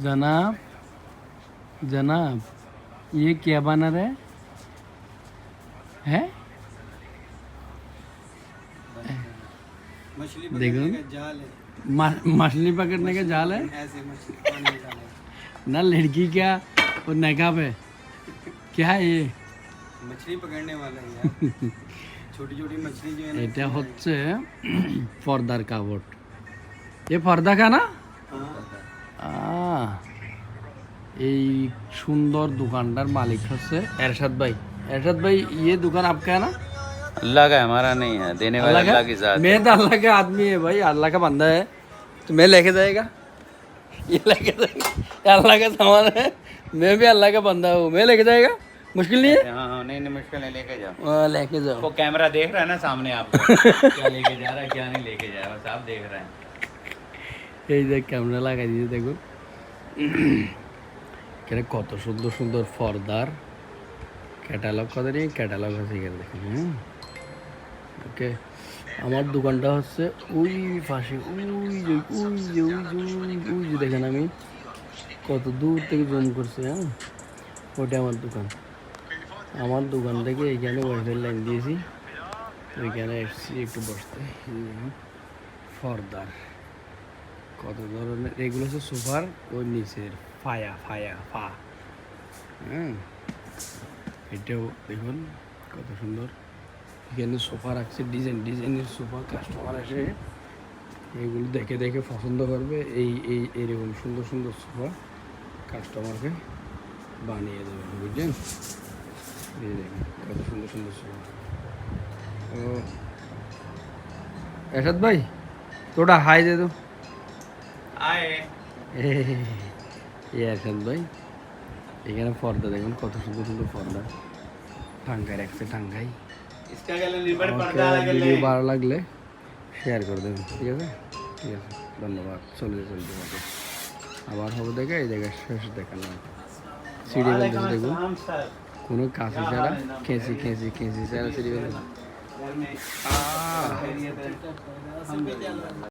जनाब जनाब ये क्या बना रहे है मछली देखो। पकड़ने का जाल है मा- मछली पकड़ने का जाल है ऐसे मछली पानी में डाले ना लड़की क्या और नकाब है क्या है ये मछली पकड़ने वाला है यार छोटी छोटी मछली जो है ना এটা হচ্ছে পর্দার কাপড় এ পর্দা কানা हाँ, আহ, এই সুন্দর দোকানটার মালিক হচ্ছে এরশাদ ভাই এরশাদ ভাই ये दुकान आपका है ना अल्लाह का है, हमारा नहीं है देने वाला अल्लाह अल्लाह का की जात मैं तो अल्लाह का आदमी है भाई अल्लाह का बंदा है तो मैं लेके जाएगा ये लेके जाएगा ये अल्लाह का सामान है मैं भी अल्लाह का बंदा हूँ मैं लेके जाएगा मुश्किल नहीं है हाँ हाँ नहीं नहीं मुश्किल नहीं लेके जाओ हाँ, लेके जाओ वो कैमरा देख रहा है ना सामने आपको क्या लेके जा रहा है क्या नहीं लेके जा रहा बस आप देख रहे हैं এই যে ক্যামেরা লাগাই দিয়েছে দেখুন। এখানে কত সুন্দর সুন্দর ফর্দার ক্যাটালগ কত নিয়ে ক্যাটালগ আছে এখানে দেখুন হুম ওকে আমার দোকানটা হচ্ছে ওই পাশে ওই যে ওই যে ওই যে, ওই যে দেখেন আমি কত দূর থেকে জুম করছি হ্যাঁ। ওটা আমার দোকান। আমার দোকান থেকে এইখানে ওয়াইফাই লাইন দিয়েছি। ওইখানে এসছি একটু বসতে। ফর্দার। কত ধরনের? এগুলো হচ্ছে সোফার ওই নিচের ফায়া ফায়া, ফা। হ্যাঁ? এটাও দেখুন, কত সুন্দর। এখানে সোফা রাখছে, ডিজাইন, ডিজাইনের সোফা কাস্টমার এসে এগুলো দেখে দেখে পছন্দ করবে। এই এই, এরকম সুন্দর সুন্দর সোফা কাস্টমারকে বানিয়ে দেবে দেখুন, কত সুন্দর সুন্দর সোফা। ও এসাদ ভাই তোটা হাই দে তো। এরশাদ ভাই এখানে পর্দা দেখুন কত সুন্দর সুন্দর পর্দা। ঠাঙ্গাই রাখছে ঠাঙ্গাই ভিডিও ভালো লাগলে শেয়ার করে দেবেন ঠিক আছে? ঠিক আছে ধন্যবাদ। চলে চলতে যাবে আবার হবে দেখে এই জায়গায় শেষ দেখা না সিঁড়ি দেখুন। কোনো কাছে ছাড়া খেঁচি খেঁচি খেঁচি ছাড়া সিঁড়ি বেঁধেছে।